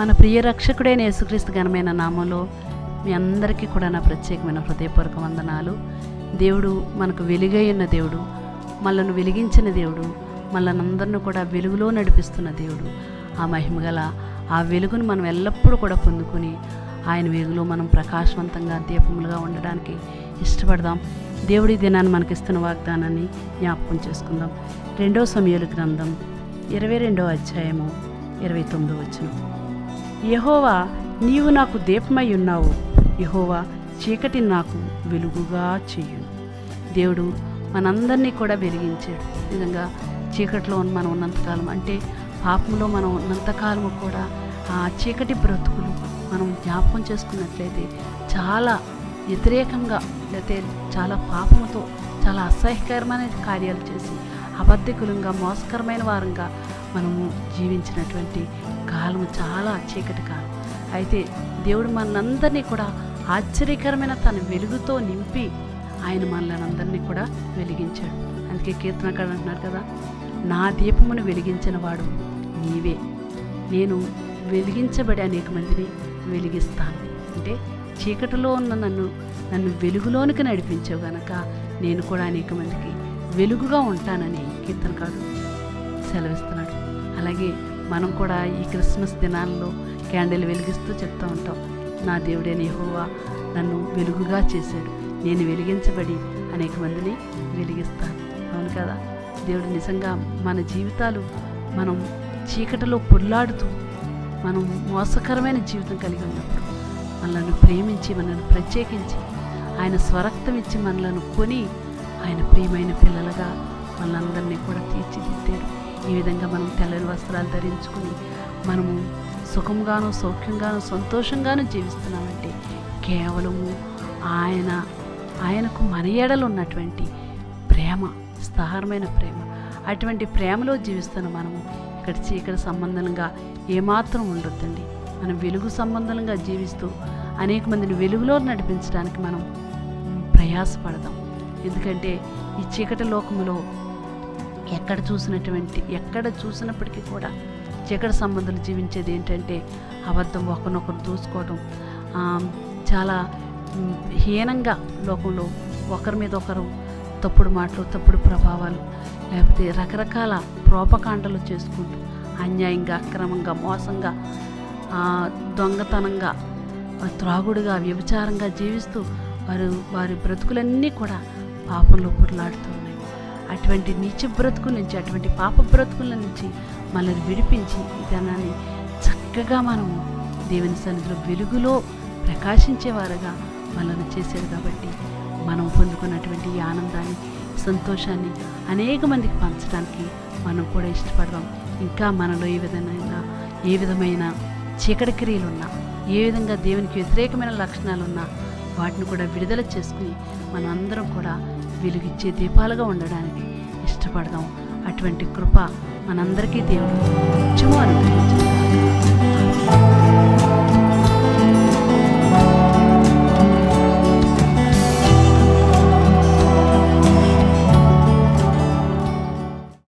మన ప్రియ రక్షకుడైన యేసుక్రీస్తు ఘనమైన నామంలో మీ అందరికీ కూడా నా ప్రత్యేకమైన హృదయపూర్వక వందనాలు. దేవుడు మనకు వెలుగై ఉన్న దేవుడు మనల్ని వెలిగించిన దేవుడు మనల్ని అందరిని కూడా వెలుగులో నడిపిస్తున్న దేవుడు. ఆ మహిమగల ఆ వెలుగును మనం ఎల్లప్పుడూ కూడా పొందుకొని ఆయన వెలుగులో మనం ప్రకాశవంతంగా దీపములుగా ఉండడానికి ఇష్టపడదాం. దేవుడి దినాన్ని మనకిస్తున్న వాగ్దానాన్ని జ్ఞాపకం చేసుకుందాం. రెండో సమయాల గ్రంథం ఇరవై రెండో అధ్యాయము ఇరవై తొమ్మిదో వచ్చిన యహోవా నీవు నాకు దీపమై ఉన్నావు యహోవా చీకటిని నాకు వెలుగుగా చేయు దేవుడు మనందరినీ కూడా వెలిగించాడు. నిజంగా చీకటిలో మనం ఉన్నంతకాలం అంటే పాపంలో మనం ఉన్నంతకాలము కూడా ఆ చీకటి బ్రతుకులు మనం జ్ఞాపకం చేసుకున్నట్లయితే చాలా వ్యతిరేకంగా లేకపోతే చాలా పాపంతో చాలా అసహ్యకరమైన కార్యాలు చేసి అబద్ధికులంగా మోసకరమైన వారంగా మనము జీవించినటువంటి కాలము చాలా చీకటి కాలం. అయితే దేవుడు మనందరినీ కూడా ఆశ్చర్యకరమైన తన వెలుగుతో నింపి ఆయన మనల్ని అందరినీ కూడా వెలిగించాడు. అందుకే కీర్తనకాడు అంటున్నారు కదా నా దీపమును వెలిగించిన వాడు నీవే. నేను వెలిగించబడి అనేక మందిని వెలిగిస్తాను. అంటే చీకటిలో ఉన్న నన్ను నన్ను వెలుగులోనికి నడిపించావు గనక నేను కూడా అనేక మందికి వెలుగుగా ఉంటానని కీర్తనకాడు సెలవిస్తున్నాడు. అలాగే మనం కూడా ఈ క్రిస్మస్ దినాల్లో క్యాండిల్ వెలిగిస్తూ చెప్తూ ఉంటాం నా దేవుడైన యహోవా నన్ను వెలుగుగా చేశాడు. నేను వెలిగించబడి అనేక మందిని వెలిగిస్తాను. అవును కదా? దేవుడు నిజంగా మన జీవితాలు మనం చీకటిలో పొల్లాడుతూ మనం మోసకరమైన జీవితం కలిగి ఉన్నప్పుడు మనలను ప్రేమించి మనల్ని ప్రత్యేకించి ఆయన స్వరక్తం ఇచ్చి మనలను కొని ఆయన ప్రియమైన పిల్లలుగా మనందరినీ కూడా తీర్చిదిద్దే ఈ విధంగా మనం తెల్లని వస్త్రాలు ధరించుకుని మనము సుఖంగాను సౌఖ్యంగాను సంతోషంగాను జీవిస్తున్నామంటే కేవలము ఆయన ఆయనకు మన ఎడలు ఉన్నటువంటి ప్రేమ స్థారమైన ప్రేమ. అటువంటి ప్రేమలో జీవిస్తున్న మనము ఇక్కడ చీకటి సంబంధంగా ఏమాత్రం ఉండొద్దండి. మనం వెలుగు సంబంధంగా జీవిస్తూ అనేక మందిని వెలుగులో నడిపించడానికి మనం ప్రయాసపడదాం ఎందుకంటే ఈ చీకటి లోకములో ఎక్కడ చూసినటువంటి ఎక్కడ చూసినప్పటికీ కూడా చీకటి సంబంధాలు జీవించేది ఏంటంటే అబద్ధం ఒకరినొకరు దూసుకోవడం చాలా హీనంగా లోకంలో ఒకరి మీద ఒకరు తప్పుడు మాటలు తప్పుడు ప్రభావాలు లేకపోతే రకరకాల ప్రోపకాండలు చేసుకుంటూ అన్యాయంగా అక్రమంగా మోసంగా దొంగతనంగా త్రాగుడుగా వ్యభిచారంగా జీవిస్తూ వారు వారి బ్రతుకులన్నీ కూడా పాపంలో పొరలాడుతున్నాయి అటువంటి నీచ బ్రతుకుల నుంచి అటువంటి పాప బ్రతుకుల నుంచి మనల్ని విడిపించి విధానాన్ని చక్కగా మనము దేవుని సన్నిధిలో వెలుగులో ప్రకాశించేవారుగా మనల్ని చేశారు కాబట్టి మనం పొందుకున్నటువంటి ఈ ఆనందాన్ని సంతోషాన్ని అనేక మందికి పంచడానికి మనం కూడా ఇష్టపడదాం. ఇంకా మనలో ఏ విధమైన ఏ విధమైన చీకటి క్రియలు ఉన్నా ఏ విధంగా దేవునికి వ్యతిరేకమైన లక్షణాలు ఉన్నా వాటిని కూడా విడుదల చేసుకుని మనందరం కూడా వెలుగిచ్చే దీపాలుగా ఉండడానికి ఇష్టపడదాం. అటువంటి కృప మనందరికీ దేవుడు నిత్యము